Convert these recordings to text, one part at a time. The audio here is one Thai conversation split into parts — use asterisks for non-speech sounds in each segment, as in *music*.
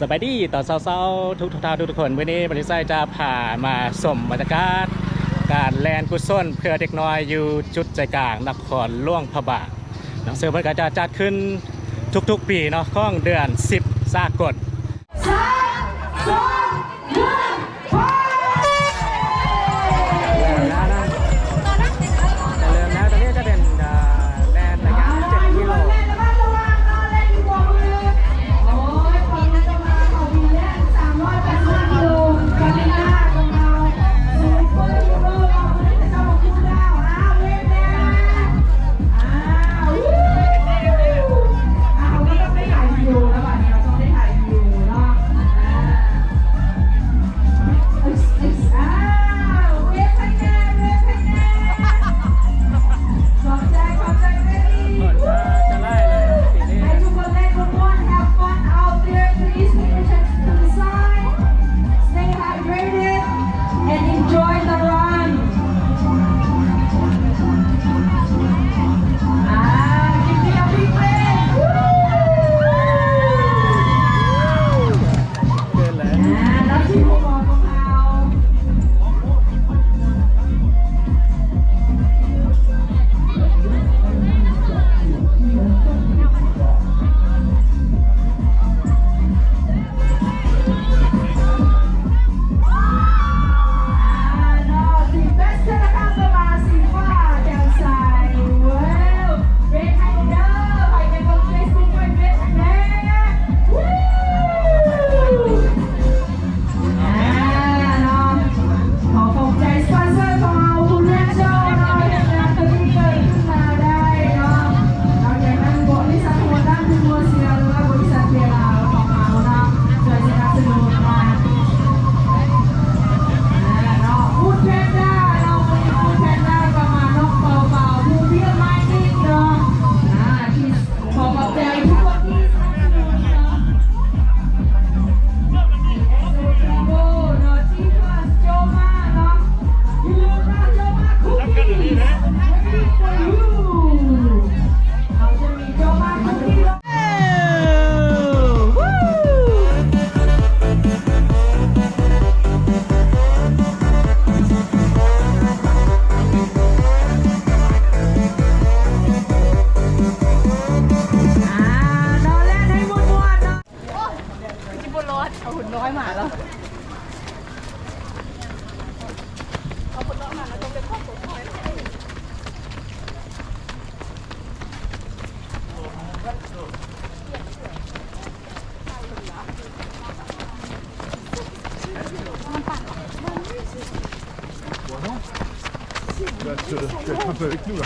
สบายดีต่อเศร้าๆทุกท่านทุกคน วันนี้บริษัทจะพามาสมบรรยากาศการแลนกุศลเพื่อเด็กน้อยอยู่จุดใจกลางนครล่วงพระบาทหนังสือมันก็จะจัดขึ้นทุกๆปีเนาะข้องเดือน 10 สากล avec nous là.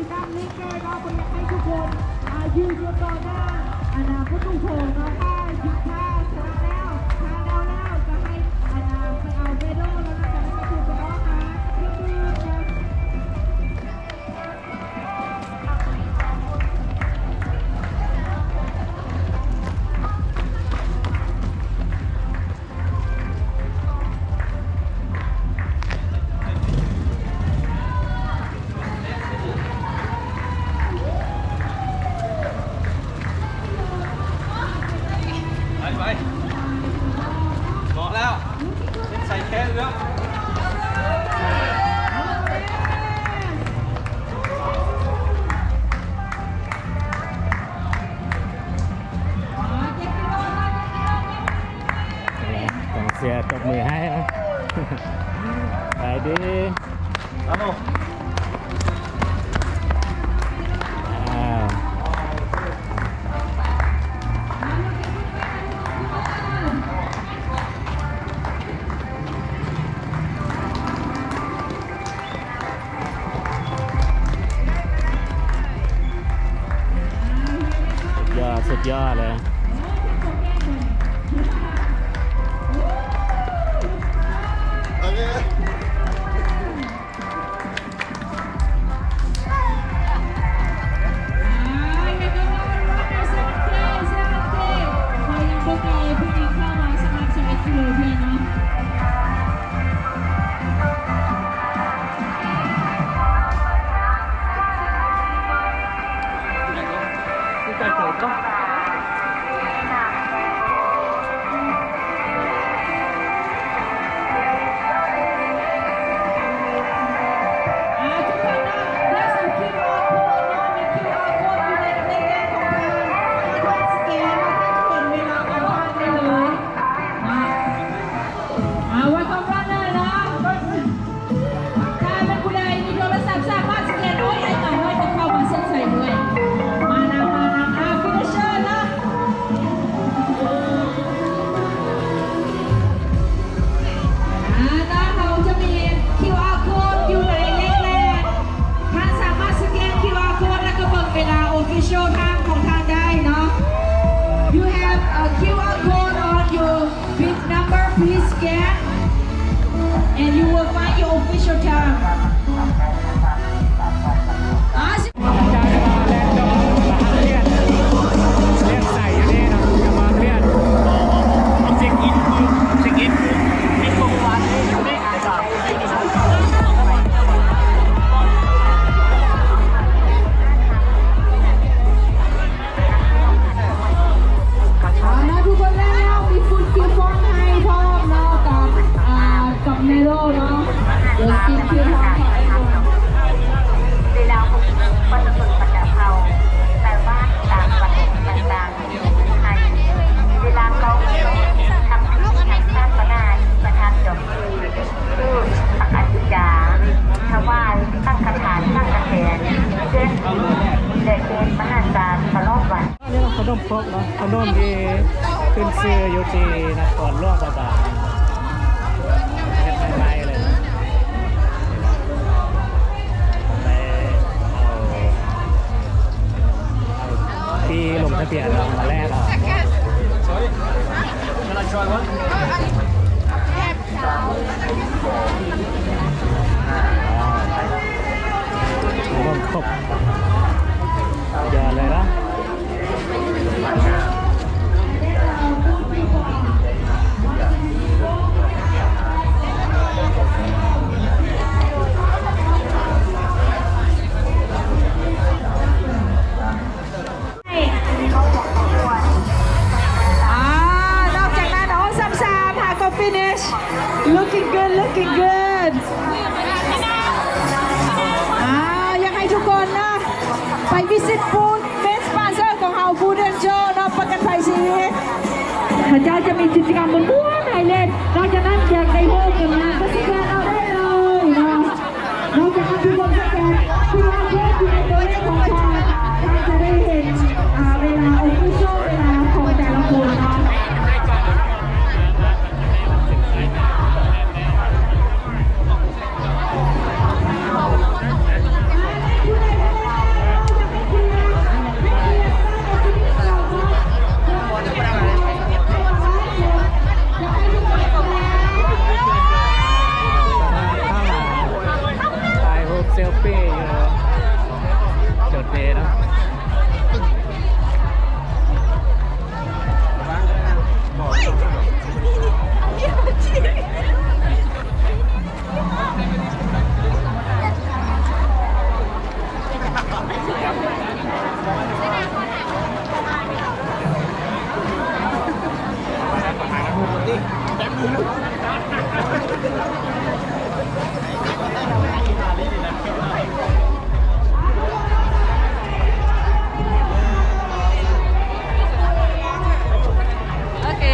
กิจกรรมนี้เลยเราบริกาให้ทุกคนยืนอยู่ต่อหน้าอนาคตของเราได้ทุกท่าน นมครกเนที่ขึ้นซื้ออยู่ที่นครหลวงประบาท ไป visit food main sponsor ของเรา Food and Show เนาะประกันภัยชีวิตพระเจ้าจะมีกิจกรรมบนบ้วนให้เล่นนอกจากนั้นอยากได้โฮกันนะก็สแกนเอาได้เลยเนาะนอกจากนั้นทุกคนสแกนที่ว่าเพื่ออยู่ในตัวเลขของทา โอเค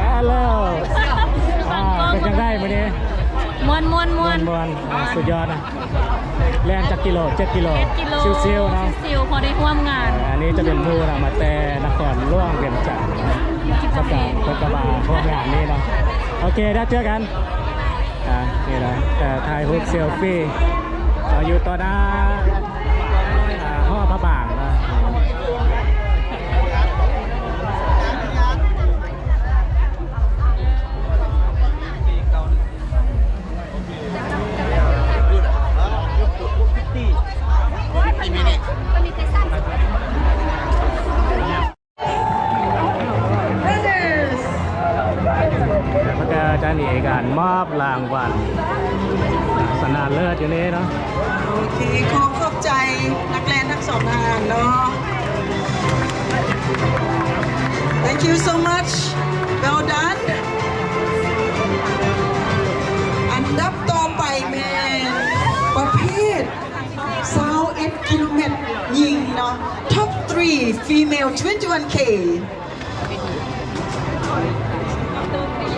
ฮัลโหลอ่าเป็นยังไงวันนี้มวนมวนมมววนนมวนอ่าสุดยอดนะแล่นจากกิโลเจ็ดกิโลกิโลซิวๆเนาะซิวๆพอได้ร่วมงานอ่าอันนี้จะเป็นมูนะมาแต่นครหล่วงเวียงจันทร์นะกับการพบกบาพวกงานนี้เนาะ โอเคได้เจอกันอ่านี่นะแต่ถ่ายรูปเซลฟี่เราอยู่ต่อหน้า ก็จะจะมีการมอบรางวัลสนาเลิศอยู่นี่เนาะโอเคขอขอบใจนักเรียนทั้งสองงานเนาะ Thank you so much well done อันดับต่อไปแม่ประเภทสาวเอ็ดกิโลเมตรยิงเนาะ Top 3 Female 21K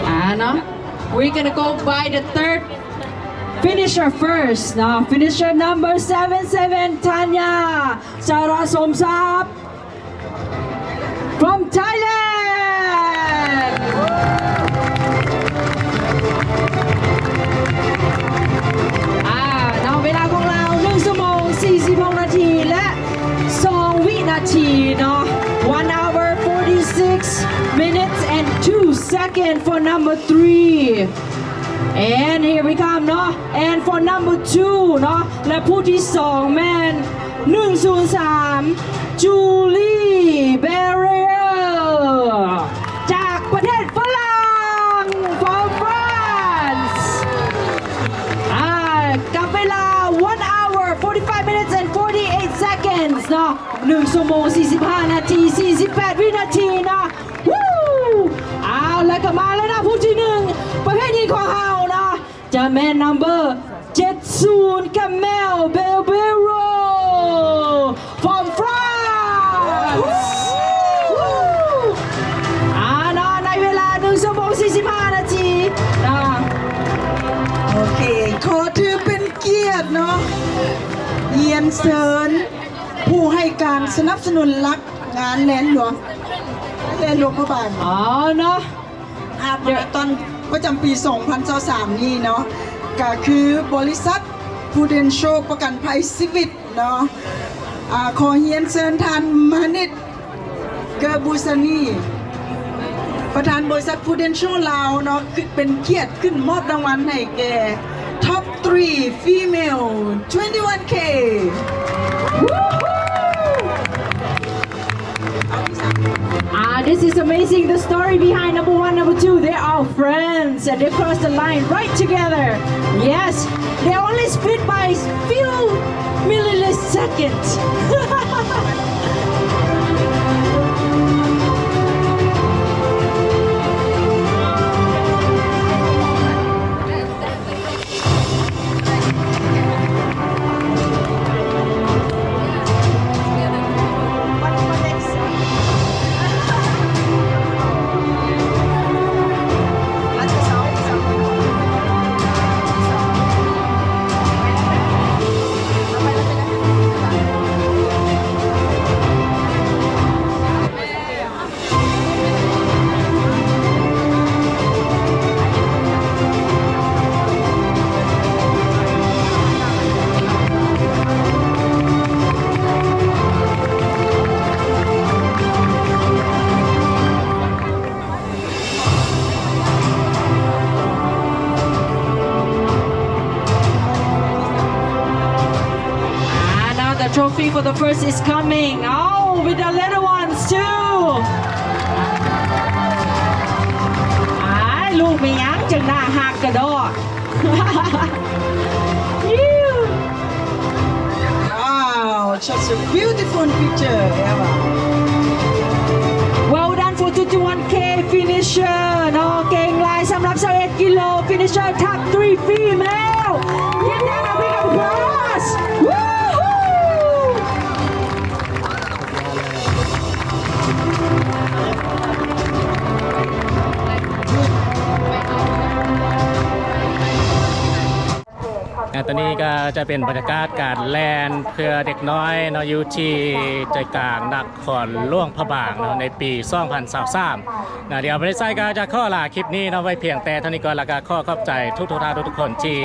Ah, no? We're gonna go by the third finisher first. Now, finisher number seven seven Tanya Sarah second for number 3 and here we come เนาะ and for number 2เนาะและผู้ที่2แมน103จูลี่เบเรียจากประเทศฝรั่ง from France อ่ากับเวลา 1 hour 45 minutes and 48 seconds เนาะ1ชั่วโมง45 นาที 48 วินาที จะแม่น number 70กับแมวเบลเบโร from France วู้อ่าเนาะในเวลา1ชั่วโมง45 นาทีเนาะโอเคขอถือเป็นเกียรติเนาะเยียนเสริญผู้ให้การสนับสนุนหลักงานแลนหลวงแลนหลวงพระบางอ๋อเนาะฮาล์ฟมาราธอน ประจำปี 2023 นี้เนาะก็คือบริษัท Prudential ประกันภัยชีวิตเนาะอ่าขอเฮียนเชิญท่านมานิดเกอร์บูซานีประธานบริษัท Prudential ลาวเนาะคือเป็นเกียรติขึ้นมอบรางวัลให้แก่ Top 3 Female 21K this is amazing. The story behind number one, number two, they are friends and they crossed the line right together. Yes, they only split by few milliseconds. *laughs* trophy for the first is coming oh with the little ones too อ้ายลูกไม่ยั้งจังหน้าหัก*laughs* กระดอก Phew. Wow, such a beautiful picture, Eva. well done for 21k finisher เนาะเก่งลายสำหรับ21กิโล finisher จะเป็นบรรยากาศการแลนเพื่อเด็กน้อยเนาะอยู่ที่ใจกลางนครหล่วงพระบางเนาะในปี2023นะเดี๋ยวบริษัทก็จะข้อลาคลิปนี้เนาะไว้เพียงแต่เท่านี้ก่อนและก็ข้อขอบใจทุกทุกท่านทุกคนที่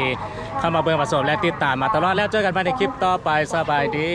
เข้ามาเบิ่งประสบและติดตามมาตลอดแล้วเจอกันใหม่ในคลิปต่อไปสบายดี